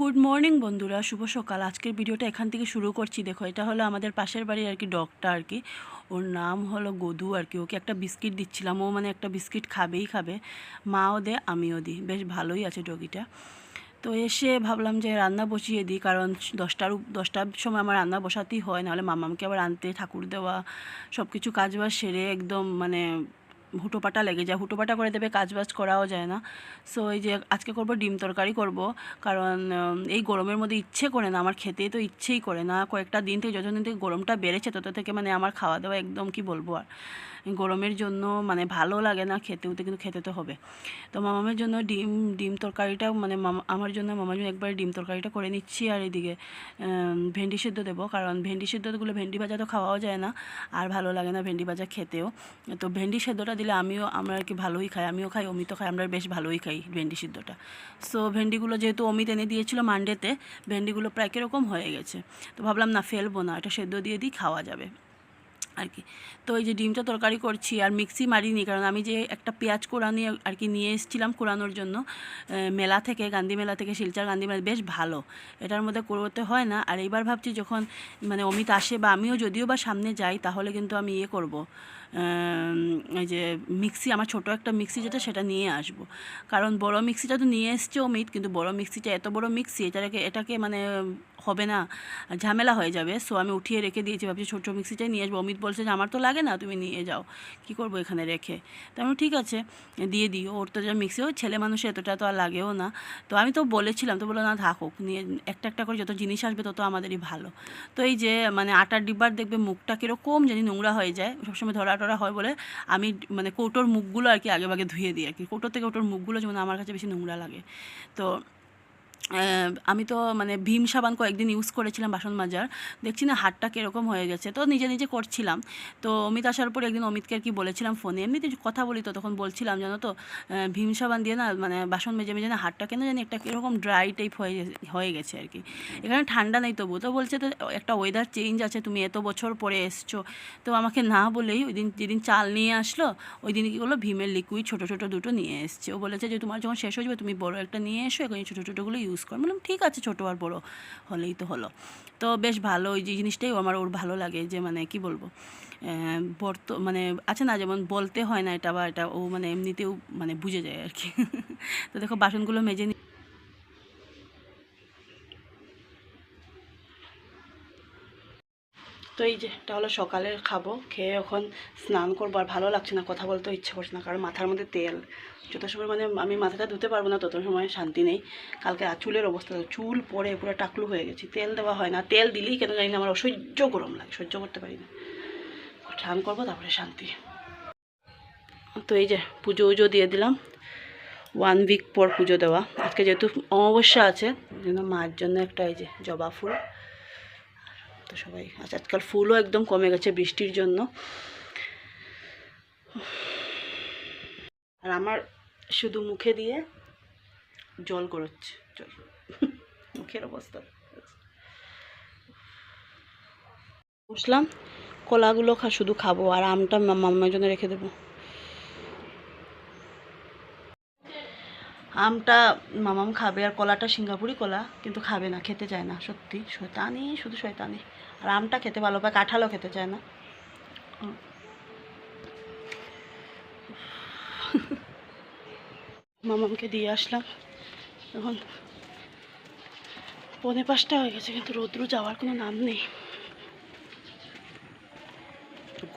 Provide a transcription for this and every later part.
Good morning বন্ধুরা। শুভ সকাল। আজকের ভিডিওটা এখান থেকে শুরু করছি। দেখো, এটা হলো আমাদের পাশের বাড়ির আর কি ডগটা আর কি। ওর নাম হলো গদু আর কি। ওকে একটা বিস্কিট দিচ্ছিলাম। ও মানে একটা বিস্কিট খাবেই খাবে। মাও দে, আমিও দিই। বেশ ভালোই আছে ডগিটা। তো এসে ভাবলাম যে রান্না বসিয়ে দিই, কারণ দশটার দশটার সময় আমার রান্না বসাতেই হয়। নাহলে মামামকে আবার আনতে, ঠাকুর দেওয়া সব কিছু কাজবাজ সেরে একদম মানে হুটোপাটা লেগে যায়। হুটোপাটা করে দেবে, কাজবাজ করাও যায় না। সো এই যে আজকে করব, ডিম তরকারি করব। কারণ এই গরমের মধ্যে ইচ্ছে করে না, আমার খেতে তো ইচ্ছেই করে না। কয়েকটা দিন থেকে যতদিন থেকে গরমটা বেড়েছে, তত থেকে মানে আমার খাওয়া দাওয়া একদম কি বলব আর। গরমের জন্য মানে ভালো লাগে না খেতেও তো কিন্তু খেতে তো হবে। তো মামামের জন্য ডিম ডিম তরকারিটা মানে মামা, আমার জন্য, মামার জন্য একবার ডিম তরকারিটা করে নিচ্ছি আর এদিকে ভেন্ডি সিদ্ধ দেবো। কারণ ভেন্ডি সিদ্ধগুলো, ভেন্ডি ভাজা তো খাওয়াও যায় না। আর ভালো লাগে না ভেন্ডি ভাজা খেতেও। তো ভেন্ডি সেদ্ধটা দিলে আমিও, আমরা আর কি ভালোই খাই। আমিও খাই, অমিতও খাই, আমরা বেশ ভালোই খাই ভেন্ডি সিদ্ধটা। সো ভেন্ডিগুলো যেহেতু অমিত এনে দিয়েছিল মান্ডেতে, ভেন্ডিগুলো প্রায় কীরকম হয়ে গেছে। তো ভাবলাম, না, ফেলব না, এটা সেদ্ধ দিয়ে দিই, খাওয়া যাবে। আর কি। তো এই যে ডিমটা তরকারি করছি, আর মিক্সি মারিনি, কারণ আমি যে একটা পেঁয়াজ কোরানি আর কি নিয়ে এসেছিলাম কোরানোর জন্য মেলা থেকে, গান্ধী মেলা থেকে, শিলচার গান্ধী মেলা, বেশ ভালো। এটার মধ্যে করতে হয় না। আর এইবার ভাবছি যখন মানে অমিত আসে বা আমিও যদিও বা সামনে যাই, তাহলে কিন্তু আমি ইয়ে করব। এই যে মিক্সি, আমার ছোট একটা মিক্সি যেটা, সেটা নিয়ে আসব। কারণ বড় মিক্সিটা তো নিয়ে এসছে অমিত, কিন্তু বড় মিক্সিটা, এত বড় মিক্সি, এটাকে এটাকে মানে হবে না, ঝামেলা হয়ে যাবে। সো আমি উঠিয়ে রেখে দিয়েছি, ভাবছি ছোটো মিক্সিটাই নিয়ে আসব। অমিত বলছে যে, আমার তো লাগে না, তুমি নিয়ে যাও। কি করব এখানে রেখে? তো আমি ঠিক আছে, দিয়ে দিও। ওর তো যা মিক্সি, ওই ছেলে মানুষের এতটা তো আর লাগেও না। তো আমি তো বলেছিলাম, তো বলো না, থাকুক, নিয়ে, একটা একটা করে যত জিনিস আসবে, তত আমাদেরই ভালো। তো এই যে মানে আটার ডিব্বার দেখবে মুখটা কীরকম জানি নোংরা হয়ে যায়। সবসময় ধরা টরা হয় বলে আমি মানে কৌটোর মুখগুলো আর কি আগে ভাগে ধুয়ে দিই আর কি। কৌটোর থেকে কৌটোর মুখগুলো যেমন আমার কাছে বেশি নোংরা লাগে। তো আমি তো মানে ভীম সাবান কয়েকদিন ইউজ করেছিলাম বাসন মাজার। দেখছি না হাতটা কীরকম হয়ে গেছে। তো নিজে নিজে করছিলাম। তো অমিত আসার পর একদিন অমিতকে আর কি বলেছিলাম ফোনে এমনিতে কথা বলি তো তখন বলছিলাম, জানো তো ভীম সাবান দিয়ে না মানে বাসন মেজে মেজে না হাতটা কেন জানি একটা কীরকম ড্রাই টাইপ হয়ে হয়ে গেছে আর কি। এখানে ঠান্ডা নেই তবু তো বলছে তো, একটা ওয়েদার চেঞ্জ আছে, তুমি এত বছর পরে এসছো। তো আমাকে না বলেই ওই দিন যেদিন চাল নিয়ে আসলো, ওই দিন কী করল, ভীমের লিকুইড ছোটো ছোটো দুটো নিয়ে এসছে। ও বলেছে যে, তোমার যখন শেষ হয়ে যাবে, তুমি বড় একটা নিয়ে এসো এখন ছোটো ছোটোগুলো ইউজ কর। বললাম, ঠিক আছে, ছোটো আর বড় হলেই তো হলো। তো বেশ ভালো, ওই যে জিনিসটাই আমার ওর ভালো লাগে যে মানে কি বলব বর্ত মানে আছে না, যেমন বলতে হয় না এটা বা এটা, ও মানে এমনিতেও মানে বুঝে যায় আর কি। তো দেখো, বাসনগুলো মেজে তো এই যে, এটা হলো সকালের খাব, খেয়ে এখন স্নান করব, আর ভালো লাগছে না, কথা বলতে ইচ্ছে করছে না, কারণ মাথার মধ্যে তেল। যত সময় মানে আমি মাথাটা ধুতে পারব না, তত সময় শান্তি নেই। কালকে চুলের অবস্থা, চুল পরে পুরো টাকলু হয়ে গেছি, তেল দেওয়া হয় না। তেল দিলেই কেন জানি না, আমার অসহ্য গরম লাগে, সহ্য করতে পারি না। স্নান করব, তারপরে শান্তি। তো এই যে, পুজো উজো দিয়ে দিলাম। ওয়ান উইক পর পুজো দেওয়া। আজকে যেহেতু অমাবস্যা আছে জন্য মার জন্য একটা এই যে জবা ফুল। সবাই আজ আজকাল ফুলও একদম কমে গেছে বৃষ্টির জন্য। আর আমার শুধু মুখে দিয়ে জল গড়োচ্ছে জল মুখের অবস্থা। বুঝলাম কলাগুলো খা, শুধু খাব, আর আমটা মামার জন্য রেখে দেবো। আমটা মামাম খাবে আর কলাটা সিঙ্গাপুরি কলা, কিন্তু খাবে না, খেতে চায় না, সত্যি। শয়তানি, শুধু শয়তানি। আর আমটা খেতে ভালো পায়, কাঁঠালও খেতে চায় না। মামামকে দিয়ে আসলাম। এখন পনে পাঁচটা হয়ে গেছে, কিন্তু রৌদ্র যাওয়ার কোনো নাম নেই।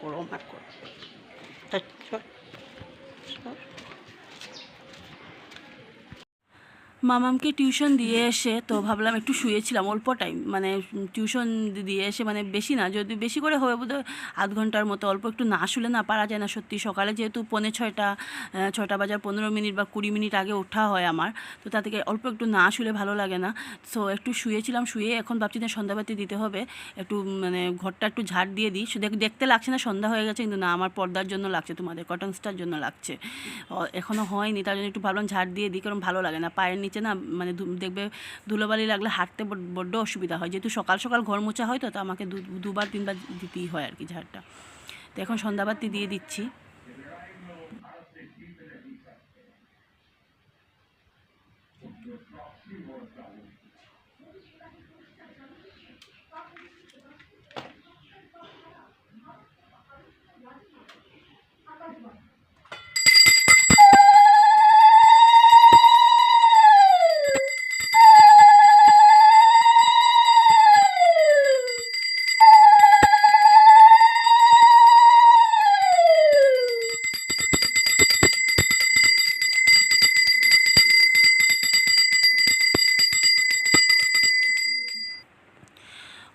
গরম আর গরম তা চল, চল। মামামকে টিউশন দিয়ে এসে তো ভাবলাম একটু শুয়েছিলাম অল্প টাইম মানে টিউশন দিয়ে এসে মানে বেশি না, যদি বেশি করে হবে বোধহয় আধ ঘণ্টার মতো, অল্প একটু না শুলে না পারা যায় না সত্যি। সকালে যেহেতু পৌনে ছয়টা ছয়টা বাজার পনেরো মিনিট বা কুড়ি মিনিট আগে ওঠা হয় আমার, তো তা থেকে অল্প একটু না শুলে ভালো লাগে না। সো একটু শুয়েছিলাম, শুয়ে এখন ভাবছি যে সন্ধ্যাবাতি দিতে হবে, একটু মানে ঘরটা একটু ঝাড় দিয়ে দিই। দেখতে লাগছে না, সন্ধ্যা হয়ে গেছে, কিন্তু না, আমার পর্দার জন্য লাগছে, তোমাদের কটনসটার জন্য লাগছে। এখনও হয়নি, তার জন্য একটু ভাবলাম ঝাড় দিয়ে দিই, কারণ ভালো লাগে না, পায়ের নিচে না মানে দেখবে ধুলোবালি লাগলে হাঁটতে বড্ড অসুবিধা হয়। যেহেতু সকাল সকাল ঘর মোছা হয় তো আমাকে দুবার তিনবার দিতেই হয় আর কি ঝাড়টা। তো এখন সন্ধ্যাবাতি দিয়ে দিচ্ছি।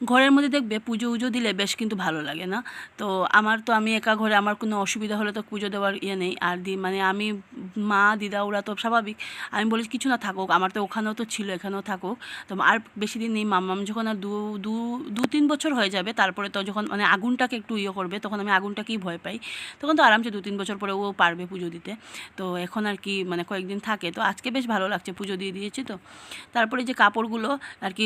ঘরের মধ্যে দেখবে পুজো উজো দিলে বেশ কিন্তু ভালো লাগে না। তো আমার তো আমি একা ঘরে আমার কোনো অসুবিধা হলে তো পুজো দেওয়ার ইয়ে নেই। আর দি মানে আমি মা, দিদা, ওরা তো স্বাভাবিক। আমি বলি কিছু না থাকুক, আমার তো ওখানেও তো ছিল, এখানেও থাকুক। তো আর বেশি দিন নেই, মাম্মাম যখন আর দু দু দু, তিন বছর হয়ে যাবে, তারপরে তো যখন মানে আগুনটাকে একটু ইয়ে করবে, তখন আমি আগুনটাকেই ভয় পাই। তখন তো আরামসে দু, তিন বছর পরে ও পারবে পুজো দিতে। তো এখন আর কি মানে কয়েকদিন থাকে। তো আজকে বেশ ভালো লাগছে পুজো দিয়ে দিয়েছি তো। তারপরে যে কাপড়গুলো আর কি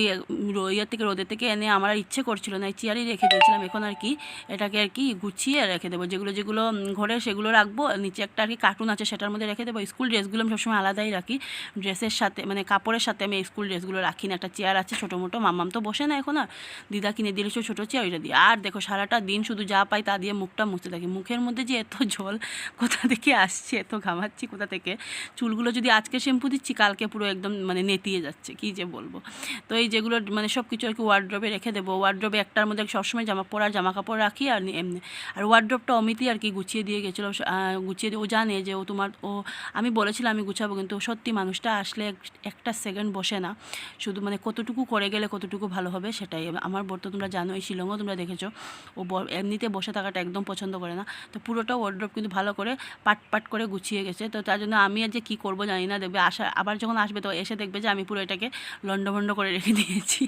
ইয়ের থেকে, রোদের থেকে এনে আমার ইচ্ছে করছিল না চেয়ারই রেখে দিয়েছিলাম। এখন আর কি এটাকে আর কি গুছিয়ে রেখে দেবো। যেগুলো যেগুলো ঘরে সেগুলো রাখব, নিচে একটা আর কি কার্টুন আছে, সেটার মধ্যে রেখে দেবো। স্কুল ড্রেসগুলো আমি সবসময় আলাদাই রাখি। ড্রেসের সাথে মানে কাপড়ের সাথে আমি স্কুল ড্রেসগুলো রাখি না। একটা চেয়ার আছে ছোটো মোটো, মাম্মাম তো বসে না এখন আর। দিদা কিনে দিয়েছিল ছোটো চেয়ার, ওইটা দিয়ে। আর দেখো, সারাটা দিন শুধু যা পাই তা দিয়ে মুখটা মুছতে থাকি। মুখের মধ্যে যে এত জল, কোথা থেকে আসছে? এত ঘামাচ্ছি কোথা থেকে? চুলগুলো যদি আজকে শ্যাম্পু দিচ্ছি, কালকে পুরো একদম মানে নেতিয়ে যাচ্ছে। কী যে বলব? তো এই যেগুলো মানে সব কিছু আর কি ওয়ার্ড্রবে রেখে দেবো। ওয়ার্ড্রবে একটার মধ্যে সবসময় জামা পরার জামা কাপড় রাখি আর এমনি। আর ওয়ার্ড্রবটা অমিতই আর কি গুছিয়ে দিয়ে গেছিল। গুছিয়ে দিয়ে, ও জানে যে ও তোমার, ও আমি বলেছিলাম, আমি গুছাবো, কিন্তু সত্যি মানুষটা আসলে একটা সেকেন্ড বসে না। শুধু মানে কতটুকু করে গেলে কতটুকু ভালো হবে সেটাই। আমার বোর তো তোমরা জানো এই শিলংও তোমরা দেখেছ। ও এমনিতে বসে থাকাটা একদম পছন্দ করে না। তো পুরোটা ওয়ার্ড্রব কিন্তু ভালো করে পাট পাট করে গুছিয়ে গেছে। তো তার জন্য আমি আর যে কী করব জানি না, দেখবে আসা, আবার যখন আসবে তো এসে দেখবে যে আমি পুরো এটাকে লন্ডভন্ড করে রেখে দিয়েছি।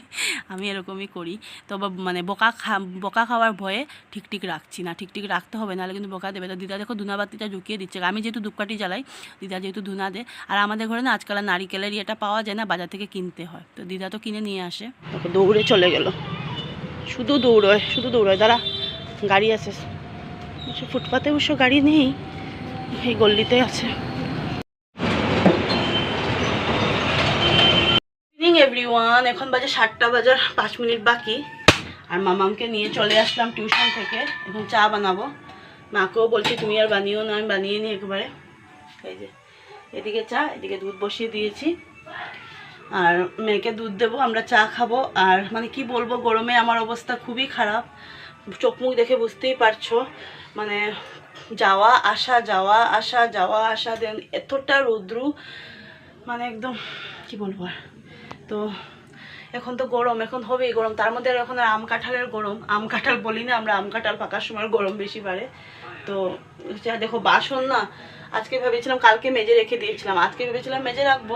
আমি এরকমই করি। তো মানে বোকা খা, বোকা খাওয়ার ভয়ে ঠিক ঠিক রাখছি না। ঠিক ঠিক রাখতে হবে, নাহলে কিন্তু বোকা দেবে। তো দিদা দেখো ধুনাবাতিটা ঢুকিয়ে দিচ্ছে। আমি যেহেতু ধূপকাঠি জ্বালাই দিদা যেহেতু ধুনা দেয় আর আমাদের ঘরে না আজকাল নারিকেলের ইয়েটা পাওয়া যায় না, বাজার থেকে কিনতে হয়। তো দিদা তো কিনে নিয়ে আসে। দৌড়ে চলে গেল। শুধু দৌড়োয় শুধু দৌড়োয়। দাঁড়া, গাড়ি আছে। ফুটপাতে অবশ্য গাড়ি নেই। এই গল্লিতে আছে। এভরিওয়ান এখন বাজে সাতটা বাজার, পাঁচ মিনিট বাকি। আর মামামকে নিয়ে চলে আসলাম টিউশন থেকে। এখন চা বানাবো। মাকেও বলছি, তুমি আর বানিও না, আমি বানিয়ে নিই একবারে। এই যে, এদিকে চা, এদিকে দুধ বসিয়ে দিয়েছি। আর মেয়েকে দুধ দেবো, আমরা চা খাব। আর মানে কি বলব, গরমে আমার অবস্থা খুবই খারাপ। চোখ মুখ দেখে বুঝতেই পারছ। মানে যাওয়া, আসা যাওয়া আসা যাওয়া, আসা দেন এতটা রৌদ্রু। মানে একদম, কি বলব আর? তো এখন তো গরম, এখন হবেই গরম। তার মধ্যে এখন আর আম কাঁঠালের গরম। আম কাঁঠাল বলি না, আমরা আম কাঁঠাল পাকার সময় গরম বেশি বাড়ে। তো দেখো, বাসন না আজকে ভেবেছিলাম, কালকে মেজে রেখে দিয়েছিলাম। আজকে ভেবেছিলাম মেজে রাখব,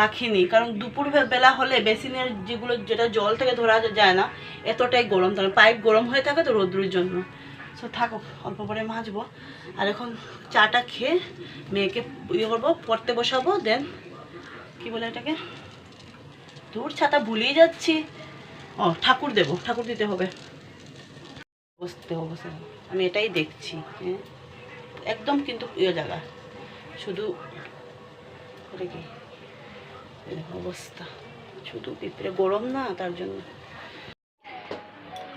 রাখিনি। কারণ দুপুর বেলা হলে বেসিনের যেগুলো, যেটা জল থেকে ধরা যায় না, এতটাই গরম। কারণ পাইপ গরম হয়ে থাকে তো রোদ্রুর জন্য। সো থাকো, অল্প পরে মাজবো। আর এখন চাটা খেয়ে মেয়েকে ইয়ে করব, পড়তে বসাবো দেন কি বলে এটাকে? দূর ছাতা ভুলেই যাচ্ছি। ও, ঠাকুর দেবো, ঠাকুর দিতে হবে, বসতে হবে। আমি এটাই দেখছি হ্যাঁ। একদম কিন্তু ইয়ে জায়গা। শুধু কি? অবস্থা। শুধু পিঁপড়ে গরম না, তার জন্য।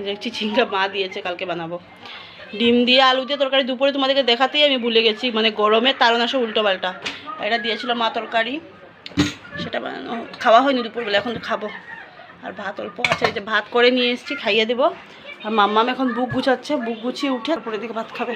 দেখছি ঝিঙ্গা মা দিয়েছে, কালকে বানাবো। ডিম দিয়ে আলু দিয়ে তরকারি দুপুরে তোমাদেরকে দেখাতেই আমি ভুলে গেছি মানে গরমে তার আসে উল্টো পাল্টা। এটা দিয়েছিল মা তরকারি, সেটা বানানো খাওয়া হয়নি দুপুরবেলা, এখন তো খাব। আর ভাত অল্প আছে যে ভাত করে নিয়ে এসেছি, খাইয়ে দেবো। আর মাম্মাম এখন বুক গুছাচ্ছে, বুক গুছিয়ে উঠে তারপরে দিকে ভাত খাবে।